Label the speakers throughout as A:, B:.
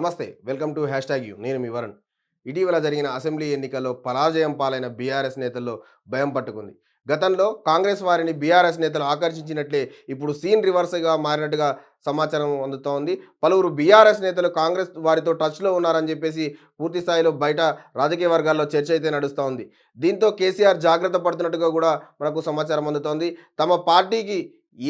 A: నమస్తే welcome to hashtag U. నేను మీ వరుణ్. ఇటీవల జరిగిన అసెంబ్లీ ఎన్నికల్లో పరాజయం పాలైన బీఆర్ఎస్ నేతల్లో భయం పట్టుకుంది. గతంలో కాంగ్రెస్ వారిని బీఆర్ఎస్ నేతలు ఆకర్షించినట్లే ఇప్పుడు సీన్ రివర్స్గా మారినట్టుగా సమాచారం అందుతోంది పలువురు బీఆర్ఎస్ నేతలు కాంగ్రెస్ వారితో టచ్లో ఉన్నారని చెప్పేసి పూర్తి స్థాయిలో బయట రాజకీయ వర్గాల్లో చర్చ అయితే నడుస్తూ ఉంది. దీంతో కేసీఆర్ జాగ్రత్త పడుతున్నట్టుగా కూడా మనకు సమాచారం అందుతోంది తమ పార్టీకి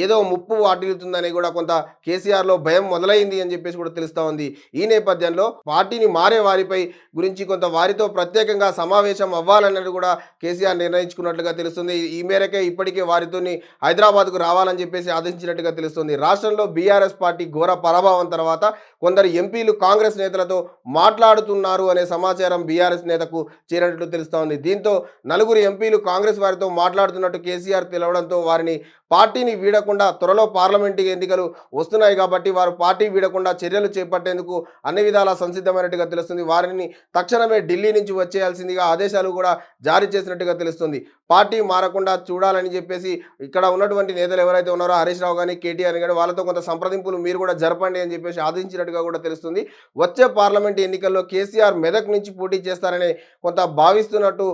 A: ఏదో ముప్పు వాటిల్లుతుందని కూడా కొంత కేసీఆర్లో భయం మొదలైంది అని చెప్పేసి కూడా తెలుస్తూ ఉంది. ఈ నేపథ్యంలో పార్టీని మారే వారిపై గురించి కొంత వారితో ప్రత్యేకంగా సమావేశం అవ్వాలన్నది కూడా కేసీఆర్ నిర్ణయించుకున్నట్లుగా తెలుస్తుంది. ఈ మేరకే ఇప్పటికే వారితోని హైదరాబాద్కు రావాలని చెప్పేసి ఆదేశించినట్టుగా తెలుస్తుంది. రాష్ట్రంలో బీఆర్ఎస్ పార్టీ ఘోర పరాభవం తర్వాత కొందరు ఎంపీలు కాంగ్రెస్ నేతలతో మాట్లాడుతున్నారు అనే సమాచారం బీఆర్ఎస్ నేతకు చేరినట్లు తెలుస్తోంది దీంతో నలుగురు ఎంపీలు కాంగ్రెస్ వారితో మాట్లాడుతున్నట్టు కేసీఆర్ తెలవడంతో వారిని పార్టీని వీడకుండా త్వరలో పార్లమెంటు ఎన్నికలు వస్తున్నాయి కాబట్టి వారు పార్టీ వీడకుండా చర్యలు చేపట్టేందుకు అన్ని విధాలా సంసిద్ధమైనట్టుగా తెలుస్తుంది. వారిని తక్షణమే ఢిల్లీ నుంచి వచ్చేయాల్సిందిగా ఆదేశాలు కూడా జారీ చేసినట్టుగా తెలుస్తుంది. పార్టీ మారకుండా చూడాలని చెప్పేసి ఇక్కడ ఉన్నటువంటి నేతలు ఎవరైతే ఉన్నారో హరీష్ రావు కానీ కేటీఆర్ కానీ వాళ్ళతో కొంత సంప్రదింపులు మీరు కూడా జరపండి అని చెప్పేసి ఆదేశించినట్టుగా కూడా తెలుస్తుంది. వచ్చే పార్లమెంట్ ఎన్నికల్లో కేసీఆర్ మెదక్ నుంచి పోటీ చేస్తారని కొంత భావిస్తున్నట్టు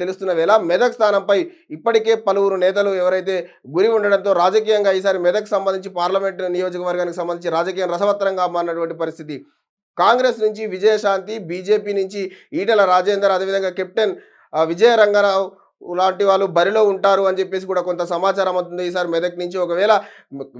A: తెలుస్తున్న వేళ మెదక్ స్థానంపై ఇప్పటికే పలువురు నేతలు ఎవరైతే గురి ఉండడంతో రాజకీయంగా ఈసారి మెదక్ సంబంధించి పార్లమెంట్ నియోజకవర్గానికి సంబంధించి రాజకీయం రసవత్తరంగా మారినటువంటి పరిస్థితి. కాంగ్రెస్ నుంచి విజయశాంతి బీజేపీ నుంచి ఈటల రాజేందర్ అదేవిధంగా కెప్టెన్ విజయ రంగారావు లాంటి వాళ్ళు బరిలో ఉంటారు అని చెప్పేసి కూడా కొంత సమాచారం అవుతుంది ఈసారి మెదక్ నుంచి ఒకవేళ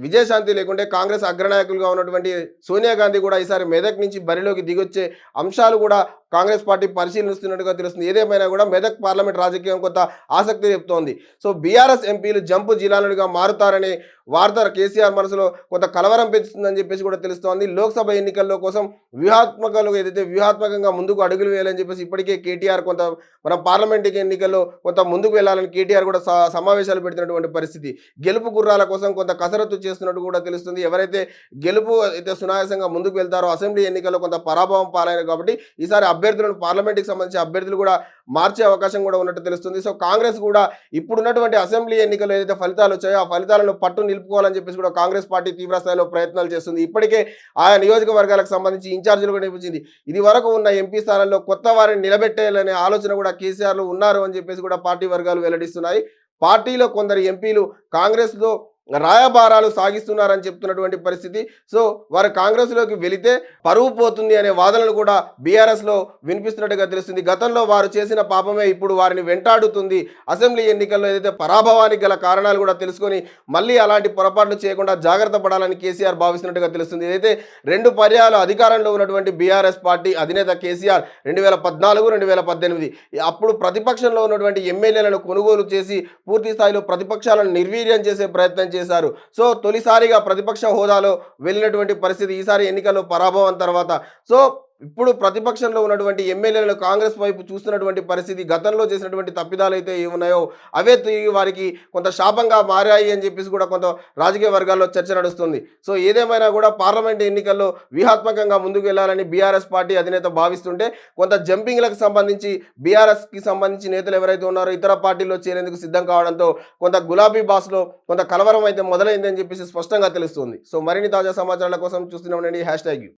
A: విజయశాంతి లేకుంటే కాంగ్రెస్ అగ్రనాయకులుగా ఉన్నటువంటి సోనియా గాంధీ కూడా ఈసారి మెదక్ నుంచి బరిలోకి దిగొచ్చే అంశాలు కూడా కాంగ్రెస్ పార్టీ పరిశీలిస్తున్నట్టుగా తెలుస్తుంది. ఏదేమైనా కూడా మెదక్ పార్లమెంట్ రాజకీయం కొంత ఆసక్తి చెప్తోంది సో బీఆర్ఎస్ ఎంపీలు జంపు జిల్లాలుగా మారుతారనే వార్త కేసీఆర్ మనసులో కొంత కలవరం పెంచుతుందని చెప్పేసి కూడా తెలుస్తోంది. లోక్సభ ఎన్నికల్లో కోసం వ్యూహాత్మకంగా ఏదైతే వ్యూహాత్మకంగా ముందుకు అడుగులు వేయాలని చెప్పేసి ఇప్పటికే కేటీఆర్ కొంత మన పార్లమెంట్ ఎన్నికల్లో కొంత ముందుకు వెళ్ళాలని కేటీఆర్ కూడా స- సమావేశాలు పెడుతున్నటువంటి పరిస్థితి. గెలుపు గుర్రాల కోసం కొంత కసరత్తు చేస్తున్నట్టు కూడా తెలుస్తుంది. ఎవరైతే గెలుపు అయితే సునాయాసంగా ముందుకు వెళ్తారో అసెంబ్లీ ఎన్నికల్లో కొంత పరాభవం పాలైన కాబట్టి ఈసారి అభ్యర్థులను పార్లమెంట్కి సంబంధించి అభ్యర్థులు కూడా మార్చే అవకాశం కూడా ఉన్నట్టు తెలుస్తుంది. సో కాంగ్రెస్ కూడా ఇప్పుడున్నటువంటి అసెంబ్లీ ఎన్నికల్లో ఏదైతే ఫలితాలు వచ్చాయో ఆ ఫలితాలను పట్టు నిలుపుకోవాలని చెప్పేసి కూడా కాంగ్రెస్ పార్టీ తీవ్ర స్థాయిలో ప్రయత్నాలు చేస్తుంది. ఇప్పటికే ఆయా నియోజకవర్గాలకు సంబంధించి ఇన్ఛార్జీలు కూడా నియమించింది. ఇది వరకు ఉన్న ఎంపీ స్థానంలో కొత్త వారిని నిలబెట్టేయాలనే ఆలోచన కూడా కేసీఆర్లు ఉన్నారు అని చెప్పేసి కూడా పార్టీ వర్గాలు వెల్లడిస్తున్నాయి. పార్టీలో కొందరు ఎంపీలు కాంగ్రెస్లో రాయబారాలు సాగిస్తున్నారని చెప్తున్నటువంటి పరిస్థితి. సో వారు కాంగ్రెస్లోకి వెళితే పరువు పోతుంది అనే వాదనలు కూడా బీఆర్ఎస్లో వినిపిస్తున్నట్టుగా తెలుస్తుంది. గతంలో వారు చేసిన పాపమే ఇప్పుడు వారిని వెంటాడుతుంది. అసెంబ్లీ ఎన్నికల్లో ఏదైతే పరాభవానికి గల కారణాలు కూడా తెలుసుకొని మళ్ళీ అలాంటి పొరపాట్లు చేయకుండా జాగ్రత్త పడాలని కేసీఆర్ భావిస్తున్నట్టుగా తెలుస్తుంది. ఏదైతే రెండు పర్యాలు అధికారంలో ఉన్నటువంటి బీఆర్ఎస్ పార్టీ అధినేత కేసీఆర్ రెండు వేల పద్నాలుగు రెండు వేల పద్దెనిమిది అప్పుడు ప్రతిపక్షంలో ఉన్నటువంటి ఎమ్మెల్యేలను కొనుగోలు చేసి పూర్తి స్థాయిలో ప్రతిపక్షాలను నిర్వీర్యం చేసే ప్రయత్నం చేశారు. సో తొలిసారిగా ప్రతిపక్ష హోదాలో వెళ్ళినటువంటి పరిస్థితి ఈసారి ఎన్నికల్లో పరాభవం తర్వాత. సో ఇప్పుడు ప్రతిపక్షంలో ఉన్నటువంటి ఎమ్మెల్యేలను కాంగ్రెస్ వైపు చూస్తున్నటువంటి పరిస్థితి గతంలో చేసినటువంటి తప్పిదాలు అయితే ఏమున్నాయో అవే తిరిగి వారికి కొంత శాపంగా మారాయి అని చెప్పేసి కూడా కొంత రాజకీయ వర్గాల్లో చర్చ నడుస్తుంది. సో ఏదేమైనా కూడా పార్లమెంట్ ఎన్నికల్లో వ్యూహాత్మకంగా ముందుకు వెళ్ళాలని బీఆర్ఎస్ పార్టీ అధినేత భావిస్తుంటే కొంత జంపింగ్లకు సంబంధించి బీఆర్ఎస్కి సంబంధించి నేతలు ఎవరైతే ఉన్నారో ఇతర పార్టీల్లో చేరేందుకు సిద్ధం కావడంతో కొంత గులాబీ బాస్లో కొంత కలవరం అయితే మొదలైందని చెప్పేసి స్పష్టంగా తెలుస్తుంది. సో మరిన్ని తాజా సమాచారాల కోసం చూస్తూనే హ్యాష్ ట్యాగ్ యూ.